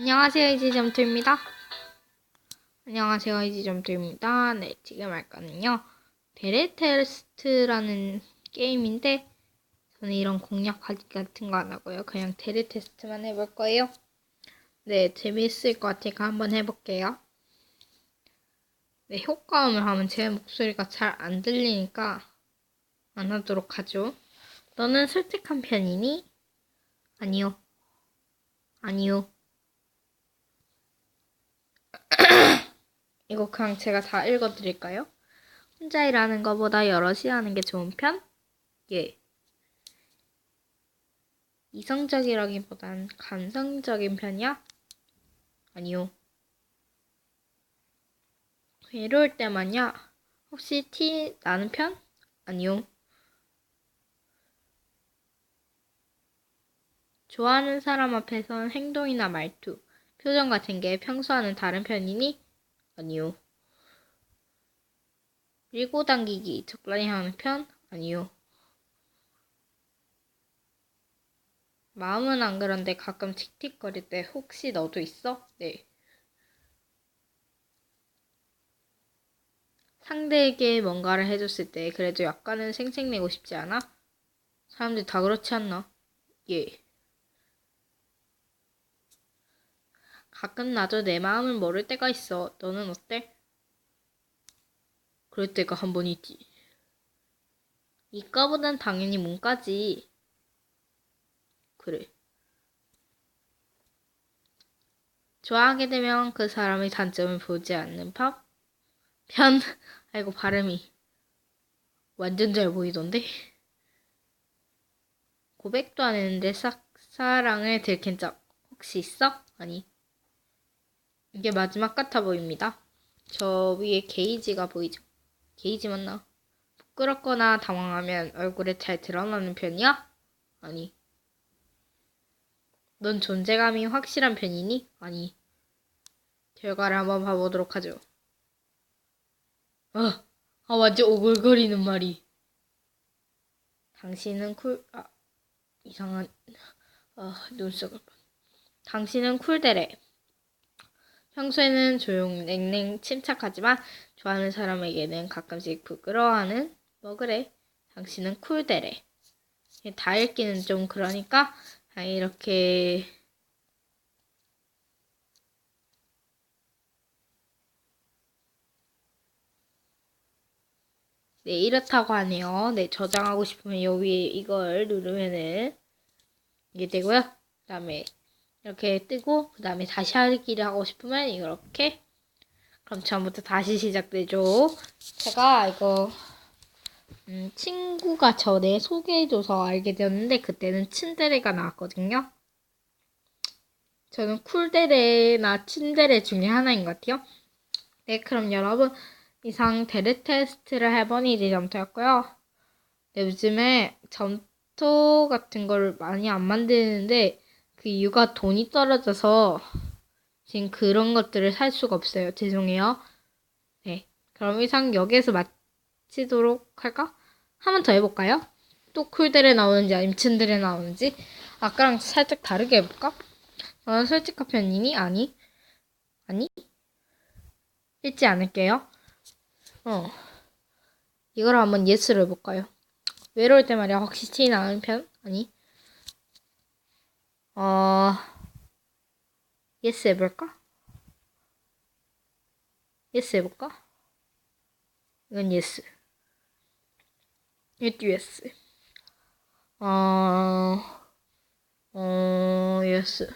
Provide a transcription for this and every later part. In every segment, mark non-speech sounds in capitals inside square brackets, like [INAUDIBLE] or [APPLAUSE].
안녕하세요 이지점투입니다. 안녕하세요 이지점투입니다. 네 지금 할 거는요 데레테스트라는 게임인데 저는 이런 공략 같은 거 안 하고요 그냥 데레테스트만 해볼 거예요. 네 재미있을 것 같으니까 한번 해볼게요. 네 효과음을 하면 제 목소리가 잘 안 들리니까 안 하도록 하죠. 너는 솔직한 편이니? 아니요. 아니요. 이거 그냥 제가 다 읽어드릴까요? 혼자 일하는 것보다 여럿이 하는 게 좋은 편? 예. 이성적이라기보단 감성적인 편이야? 아니요. 외로울 때만요? 혹시 티 나는 편? 아니요. 좋아하는 사람 앞에선 행동이나 말투, 표정 같은 게 평소와는 다른 편이니? 아니요. 밀고 당기기 적당히 하는 편? 아니요. 마음은 안 그런데 가끔 틱틱거릴 때 혹시 너도 있어? 네. 상대에게 뭔가를 해줬을 때 그래도 약간은 생색내고 싶지 않아? 사람들 다 그렇지 않나? 예. 가끔 나도 내 마음을 모를 때가 있어. 너는 어때? 그럴 때가 한 번 있지. 이과보단 당연히 문과지. 그래. 좋아하게 되면 그 사람의 단점을 보지 않는 편? 편? [LAUGHS] 아이고 발음이 완전 잘 보이던데? 고백도 안 했는데 싹 사랑을 들킨 적 혹시 있어? 아니. 이게 마지막 같아 보입니다. 저 위에 게이지가 보이죠? 게이지 맞나? 부끄럽거나 당황하면 얼굴에 잘 드러나는 편이야? 아니. 넌 존재감이 확실한 편이니? 아니. 결과를 한번 봐보도록 하죠. 아, 아 완전 오글거리는 말이. 당신은 쿨, 아, 이상한, 아, 눈썹을. 당신은 쿨데레. 평소에는 조용, 냉랭, 침착하지만 좋아하는 사람에게는 가끔씩 부끄러워하는 뭐 그래. 당신은 쿨데레. 다 읽기는 좀 그러니까 아, 이렇게 네 이렇다고 하네요. 네 저장하고 싶으면 여기 이걸 누르면은 이게 되고요. 그 다음에 이렇게 뜨고 그 다음에 다시 하기를 하고 싶으면 이렇게 그럼 처음부터 다시 시작되죠. 제가 이거 음, 친구가 전에 소개해줘서 알게 되었는데 그때는 츤데레가 나왔거든요. 저는 쿨데레나 츤데레 중에 하나인 것 같아요. 네, 그럼 여러분 이상 데레 테스트를 해본 이지 점토였고요. 네, 요즘에 점토 같은 걸 많이 안 만드는데 그 이유가 돈이 떨어져서 지금 그런 것들을 살 수가 없어요. 죄송해요. 네. 그럼 이상 여기에서 마치도록 할까? 한 번 더 해볼까요? 또 쿨들에 나오는지 츤들에 나오는지 아까랑 살짝 다르게 해볼까? 저는 솔직한 편이니? 아니? 아니? 읽지 않을게요. 어. 이걸 한번 예스를 해볼까요? 외로울 때 말이야 확실히 나는 편? 아니? 어, 예스 해볼까? 예스 해볼까? 이건 예스. 이것도 예스. 어, 어, 예스.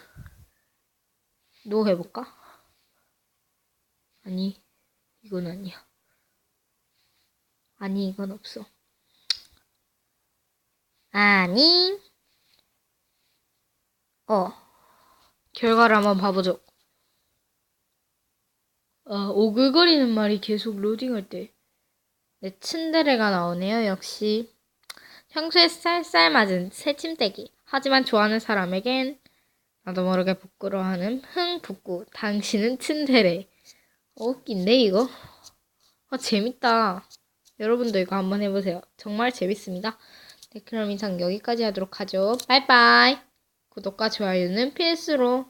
노 해볼까? 아니, 이건 아니야. 아니, 이건 없어. 아니. 어. 결과를 한번 봐보죠. 어, 오글거리는 말이 계속 로딩할 때. 네, 츤데레가 나오네요, 역시. 평소에 쌀쌀 맞은 새침대기. 하지만 좋아하는 사람에겐 나도 모르게 부끄러워하는 흥북구. 당신은 츤데레. 어, 웃긴데, 이거? 아, 재밌다. 여러분도 이거 한번 해보세요. 정말 재밌습니다. 네, 그럼 이상 여기까지 하도록 하죠. 바이바이. 구독과 좋아요는 필수로